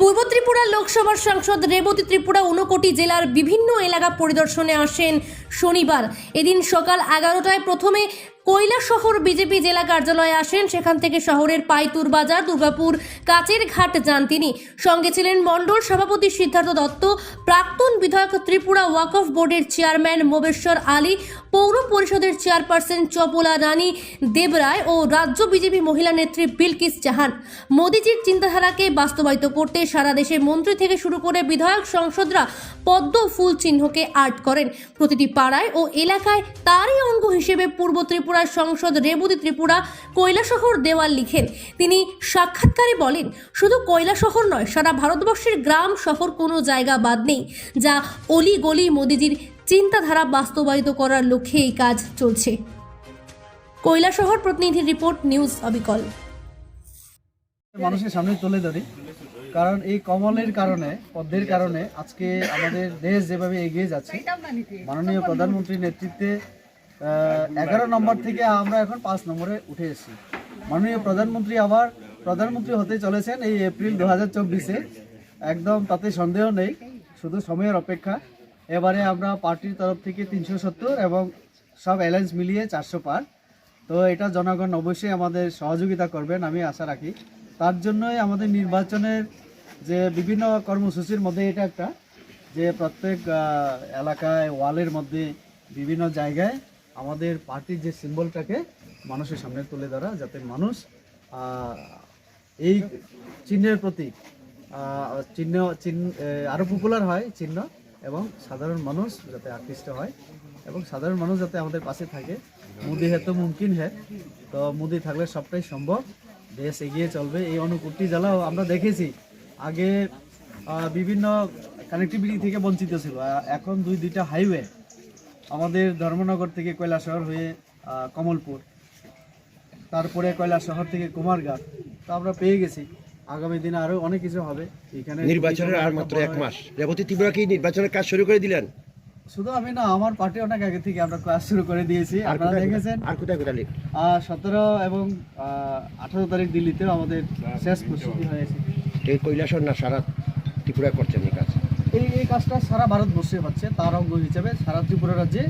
পূর্ব ত্রিপুরা লোকসভার সাংসদ রেবতী ত্রিপুরা ঊনকোটি জেলার বিভিন্ন এলাকা পরিদর্শনে আসেন শনিবার। এদিন সকাল এগারোটায় প্রথমে কৈলাসহর বিজেপি জেলা কার্যালয়ে আসেন। সেখান থেকে শহরের পাইতুর বাজার, দুর্গাপুর কাচের ঘাট যান তিনি। সঙ্গে ছিলেন মণ্ডল সভাপতি সিদ্ধার্থ দত্ত, প্রাক্তন বিধায়ক ত্রিপুরা ওয়াকফ বোর্ডের চেয়ারম্যান মোবেশ্বর আলী, পৌর পরিষদের চেয়ারপারসন চপলা রানী দেবরায় ও রাজ্য বিজেপি মহিলা নেত্রী বিলকিস জাহান মোদিজির চিন্তাধারাকে বাস্তবায়িত করতে সারা দেশে মন্ত্রী থেকে শুরু করে বিধায়ক সংসদরা পদ্ম ফুল চিহ্নকে আর্ট করেন। প্রতিটি পাড়ায় ও এলাকায় তারই অঙ্গ হিসেবে পূর্ব ত্রিপুরার সংসদ রেবতী ত্রিপুরা কৈলাসহর দেওয়াল লিখেন। তিনি সাক্ষাৎকারে বলেন, শুধু কৈলাসহর নয়, সারা ভারতবর্ষের গ্রাম শহর কোনো জায়গা বাদ নেই, যা অলি গলি মোদিজির চিন্তাধারা বাস্তবায়িত করার লক্ষ্যে এই কাজ চলছে। কৈলাসহর প্রতিনিধির রিপোর্ট, নিউজ অবিকল। মানুষের সামনে তুলে ধরি, কারণ এই কমলের কারণে, পদ্মের কারণে আজকে আমাদের দেশ যেভাবে এগিয়ে যাচ্ছে, মাননীয় প্রধানমন্ত্রীর নেতৃত্বে এগারো নম্বর থেকে আমরা এখন পাঁচ নম্বরে উঠে এসেছি। মাননীয় প্রধানমন্ত্রী আবার প্রধানমন্ত্রী হতে চলেছেন এই এপ্রিল দু হাজার চব্বিশে। একদম তাতে সন্দেহ নেই, শুধু সময়ের অপেক্ষা। এবারে আমরা পার্টির তরফ থেকে তিনশো সত্তর এবং সব অ্যালায়েন্স মিলিয়ে চারশো পার। তো এটা জনগণ অবশ্যই আমাদের সহযোগিতা করবেন, আমি আশা রাখি। তার জন্যই আমাদের নির্বাচনের যে বিভিন্ন কর্মসূচির মধ্যে এটা একটা, যে প্রত্যেক এলাকায় ওয়ালের মধ্যে বিভিন্ন জায়গায় আমাদের পার্টির যে সিম্বলটাকে মানুষের সামনে তুলে ধরা, যাতে মানুষ এই চিহ্নের প্রতি চিহ্ন চিহ্ন আরও পপুলার হয় চিহ্ন, এবং সাধারণ মানুষ যাতে আকৃষ্ট হয়, এবং সাধারণ মানুষ যাতে আমাদের পাশে থাকে। মোদি হ্যাঁ তো মুমকিন হ্যাঁ তো মোদি থাকলে সবটাই সম্ভব। দেশ এগিয়ে চলবে। এই অনুকূলটি জেলাও আমরা দেখেছি। আগে বিভিন্ন কানেক্টিভিটি থেকে বঞ্চিত ছিল। এখন দুই দুইটা হাইওয়ে আমাদের ধর্মনগর থেকে কয়লা শহর হয়ে কমলপুর তারপরে কয়লা শহর থেকে কুমারঘাট। তো আমরা পেয়ে গেছি। আগামী দিনে আরও অনেক কিছু হবে। এখানে নির্বাচনের আর মাত্র এক মাস। রেবতী ত্রিপুরা কি নির্বাচনের কাজ শুরু করে দিলেন? শুধু আমি না আমার পার্টি অনেক আগে থেকে আমরা ক্লাস শুরু করে দিয়েছি। আপনারা দেখেছেন? আর কোথায় কোথায় লিখ? সতেরো এবং আঠারো তারিখ দিল্লিতেও আমাদের শেষ প্রস্তুতি হয়েছে। এই কৈলাসর না সারা ত্রিপুরা করছেন এই কাজ? এই এই কাজটা সারা ভারতবর্ষে হচ্ছে, তার অঙ্গ হিসাবে সারা ত্রিপুরা রাজ্যে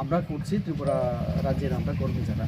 আমরা করছি, ত্রিপুরা রাজ্যের আমরা কর্মী যারা